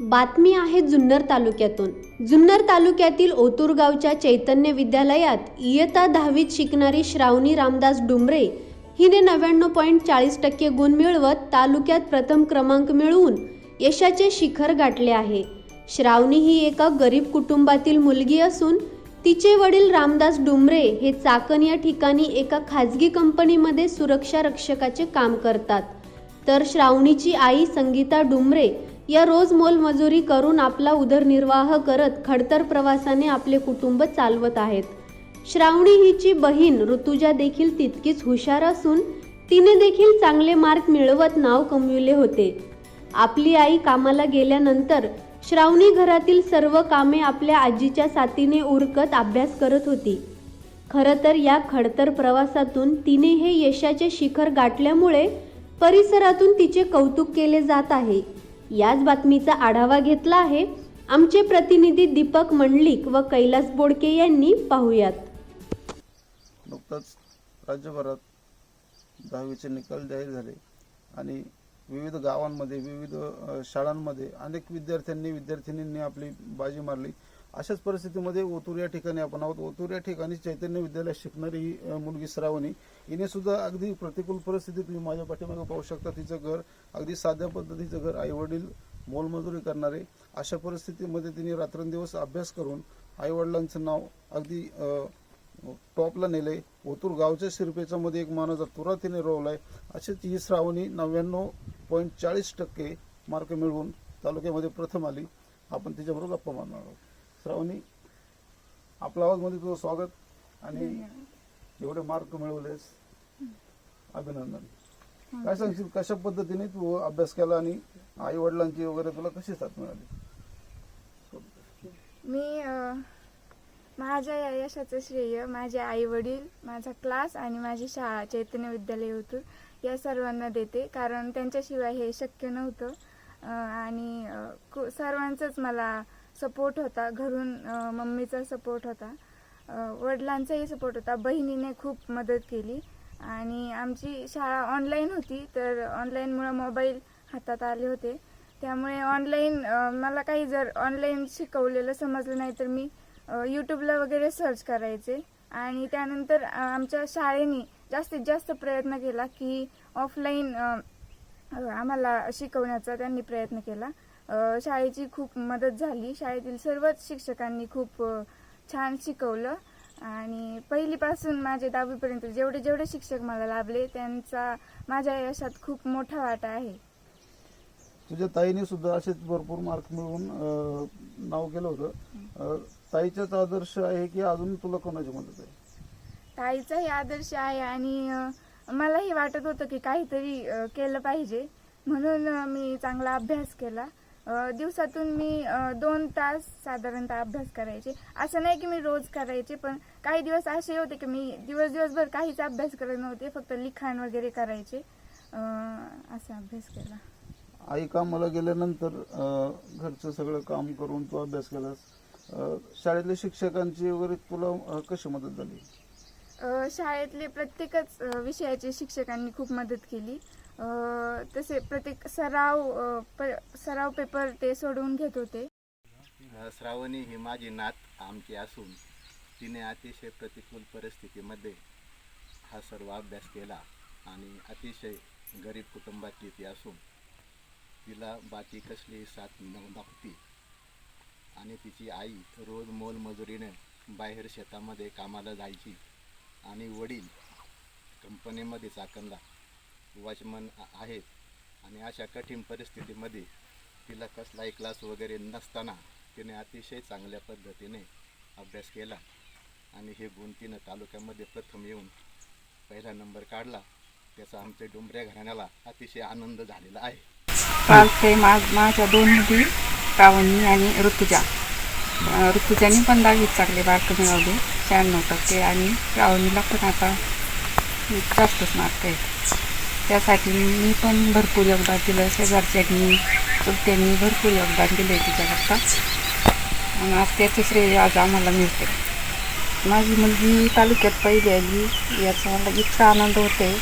बातमी आहे जुन्नर तालुक्यातून. जुन्नर तालुक्यातील ओतूर गावच्या चैतन्य विद्यालयात इयत्ता दहावीत शिकणारी श्रावणी रामदास डुमरे हिने नव्याण्णव पॉईंट चाळीस टक्के गुण मिळवत तालुक्यात प्रथम क्रमांक मिळवून यशाचे शिखर गाठले आहे. श्रावणी ही एका गरीब कुटुंबातील मुलगी असून तिचे वडील रामदास डुमरे हे चाकण या ठिकाणी एका खाजगी कंपनीमध्ये सुरक्षा रक्षकाचे काम करतात. तर श्रावणीची आई संगीता डुमरे या रोज मोलमजुरी करून आपला उदरनिर्वाह करत खडतर प्रवासाने आपले कुटुंब चालवत आहेत. श्रावणी हिची बहीण ऋतुजा देखील तितकीच हुशार असून तिने देखील चांगले मार्क मिळवत नाव कमविले होते. आपली आई कामाला गेल्यानंतर श्रावणी घरातील सर्व कामे आपल्या आजीच्या साथीने उरकत अभ्यास करत होती. खरं तर या खडतर प्रवासातून तिने हे यशाचे शिखर गाठल्यामुळे परिसरातून तिचे कौतुक केले जात आहे. याच बातमीचा आढावा घेतला आहे. आमचे प्रतिनिधी दीपक मंडलिक व कैलास बोडके यांनी पाहुयात. नुकताच राज्यभरात दहावीचे निकाल जाहीर झाले आणि विविध गावांमध्ये विविध शाळांमध्ये अनेक विद्यार्थ्यांनी विद्यार्थिनींनी आपली बाजी मारली. अशाच परिस्थितीमध्ये ओतूर या ठिकाणी आपण आहोत. ओतूर या ठिकाणी चैतन्य विद्यालयात शिकणारी ही मुलगी श्रावणी. हिने सुद्धा अगदी प्रतिकूल परिस्थितीत तुम्ही माझ्या पाठीमागे पाहू शकता. तिचं घर अगदी साध्या पद्धतीचं घर आई वडील मोलमजुरी करणारे. अशा परिस्थितीमध्ये तिने रात्रंदिवस अभ्यास करून आई वडिलांचं नाव अगदी टॉपला नेले ओतूर गावच्या शिरपेचामध्ये एक मानाचा तुरा तिने रोवलाय. अशीच ही श्रावणी नव्याण्णव पॉईंट चाळीस टक्के मार्क मिळवून तालुक्यामध्ये प्रथम आली. आपण तिच्याबरोबर गप्पा मारणार आहोत. श्रावणी. आपल्या आवाजमध्ये तुझं स्वागत आणि एवढे मार्क मिळवलेस. अभिनंदन. काय सांगशील कशा पद्धतीने तू अभ्यास केला आणि आई वडिलांची वगैरे तुला कशी साथ मिळाली? मी माझ्या या यशाचं श्रेय माझे आई वडील माझा क्लास आणि माझी शाळा चैतन्य विद्यालय होतं या सर्वांना देते. कारण त्यांच्याशिवाय हे शक्य नव्हतं. आणि सर्वांचाच मला सपोर्ट होता घरून मम्मीचा सपोर्ट होता. वडिलांचाही सपोर्ट होता. बहिणीने खूप मदत केली. आणि आमची शाळा ऑनलाईन होती तर ऑनलाईनमुळं मोबाईल हातात आले होते. त्यामुळे ऑनलाईन मला काही जर ऑनलाईन शिकवलेलं समजलं नाही तर मी यूट्यूबला वगैरे सर्च करायचे. आणि त्यानंतर आमच्या शाळेने जास्तीत जास्त प्रयत्न केला की ऑफलाईन आम्हाला शिकवण्याचा त्यांनी प्रयत्न केला. शाळेची खूप मदत झाली. शाळेतील सर्वच शिक्षकांनी खूप छान शिकवलं. आणि पहिलीपासून माझे दहावीपर्यंत जेवढे जेवढे शिक्षक मला लाभले त्यांचा माझ्या यशात खूप मोठा वाटा आहे. तुझ्या ताईने सुद्धा असेच भरपूर मार्क मिळवून नाव केलं होतं. ताईचाच आदर्श आहे की अजून तुला कोणाची मदत आहे? ताईचाही आदर्श आहे आणि मलाही वाटत होतं की काहीतरी केलं पाहिजे. म्हणून मी चांगला अभ्यास केला. दिवसातून मी दोन तास साधारणतः अभ्यास करायचे. असं नाही की मी रोज करायचे पण काही दिवस असे होते की मी दिवस दिवसभर काहीच अभ्यास करत नव्हते फक्त लिखाण वगैरे करायचे. असा अभ्यास केला. आई कामाला गेल्यानंतर घरचं सगळं काम करून तू अभ्यास केलास. शाळेतल्या शिक्षकांची वगैरे तुला कशी मदत झाली? शाळेतले प्रत्येकच विषयाचे शिक्षकांनी खूप मदत केली. तसे प्रत्येक सराव प- सराव पेपर ते सोडवून घेत होते. श्रावणी ही माझी नात आमची असून तिने अतिशय प्रतिकूल परिस्थितीमध्ये हा सर्व अभ्यास केला आणि अतिशय गरीब कुटुंबातली ती असून तिला बाकी कसलीही साथ न- नव्हती. आणि तिची आई रोज मोलमजुरीने बाहेर शेतामध्ये कामाला जायची आणि वडील कंपनीमध्ये चाकणला वॉचमन आहेत. आणि अशा कठीण परिस्थितीमध्ये तिला कसलाही क्लास वगैरे नसताना तिने अतिशय चांगल्या पद्धतीने अभ्यास केला. आणि हे गुण तिनं तालुक्यामध्ये प्रथम येऊन पहिला नंबर काढला. त्याचा आमच्या डुंबऱ्या घराण्याला अतिशय आनंद झालेला आहे. चालते मा माझ्या दोन मुली श्रावणी आणि ऋतुजा. ऋतुजाने पण दहावीत चांगले मार्क मिळवले शहाण्णव टक्के. आणि रावणीला पण आता जास्तच मार्क आहेत. त्यासाठी मी पण भरपूर योगदान दिलं. शेजारच्यांनी चुलत्यांनी भरपूर योगदान दिलं आहे तिच्याकरता. आणि आज त्याचे श्रेय आज आम्हाला मिळते माझी मुलगी तालुक्यात पहिली आली. याचा मला इतका आनंद होते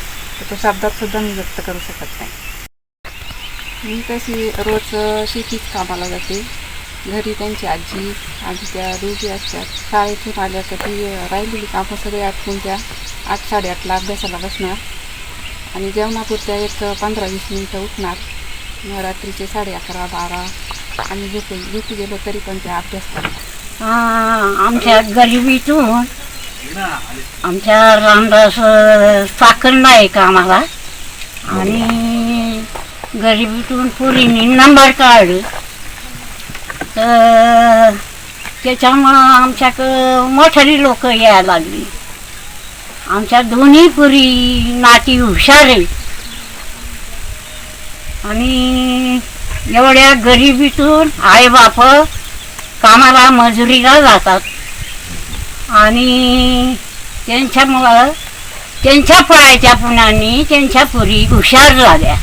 तर तो शब्दातसुद्धा मी व्यक्त करू शकत नाही. मी तशी रोज शेतीच कामाला जाते. घरी त्यांची आजी आजी त्या दोघी असतात. शाळेतून आल्या तर ती राहिलेली कामं सगळे आठवून त्या आठ साडेआठला अभ्यासाला बसणार. आणि जेवणापुरत्या एक पंधरा वीस मिनटं उठणार. रात्रीचे साडे अकरा बारा. आणि झोपे झोपी गेलो तरी पण ते अभ्यास करतात आमच्या गरिबीतून आमच्या रामदास साखर नाही का आम्हाला? आणि गरिबीतून पुरीने नंबर काढलं. तर त्याच्यामुळं आमच्याक मोठारी लोक यायला लागली. आमच्या दोन्ही पुरी नाती हुशार आहेत. आणि एवढ्या गरिबीतून आईबाप कामाला मजुरीला जातात. आणि त्यांच्यामुळं त्यांच्या पळायच्या पुण्यानी त्यांच्या पुरी हुशार झाल्या.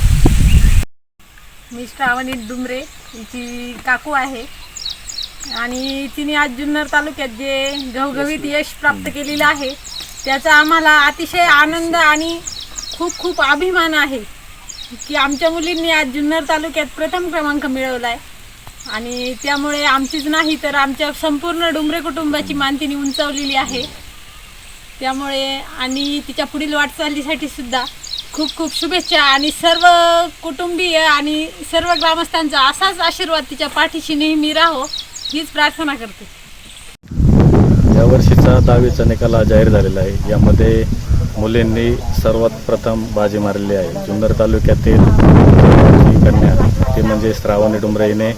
मी श्रावणी डुमरे हिची काकू आहे. आणि तिने आज जुन्नर तालुक्यात जे घवघवीत यश प्राप्त केलेलं आहे त्याचा आम्हाला अतिशय आनंद आणि खूप खूप अभिमान आहे की आमच्या मुलींनी आज जुन्नर तालुक्यात प्रथम क्रमांक मिळवला आहे आणि त्यामुळे आमचीच नाही तर आमच्या संपूर्ण डुमरे कुटुंबाची मान तिने उंचावलेली आहे. त्यामुळे आणि तिच्या पुढील वाटचालीसाठी सुद्धा खूप खूप शुभेच्छा आणि सर्व कुटुंबीय आणि सर्व ग्रामस्थांचा असाच आशीर्वाद तिच्या पाठीशी नेहमी राहो हीच प्रार्थना करते. यावर्षीचा दहावीचा निकाल जाहीर झालेला आहे. यामध्ये मुलींनी सर्वात प्रथम बाजी मारलेली आहे. जुन्नर तालुक्यातील कन्या ती म्हणजे श्रावणी डुमरे हिने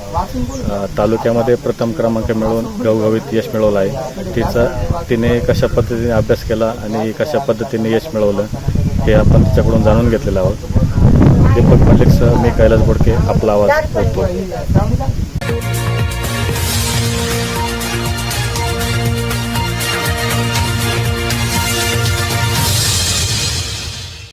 तालुक्यामध्ये प्रथम क्रमांक मिळवून गवगवीत यश मिळवलं आहे. तिचा तिने कशा पद्धतीने अभ्यास केला आणि कशा पद्धतीने यश मिळवलं हे आपण तिच्याकडून जाणून घेतलेलं आहोत. दीपक मलिकसह मी कैलास बोडके आपला आवाज बोलतो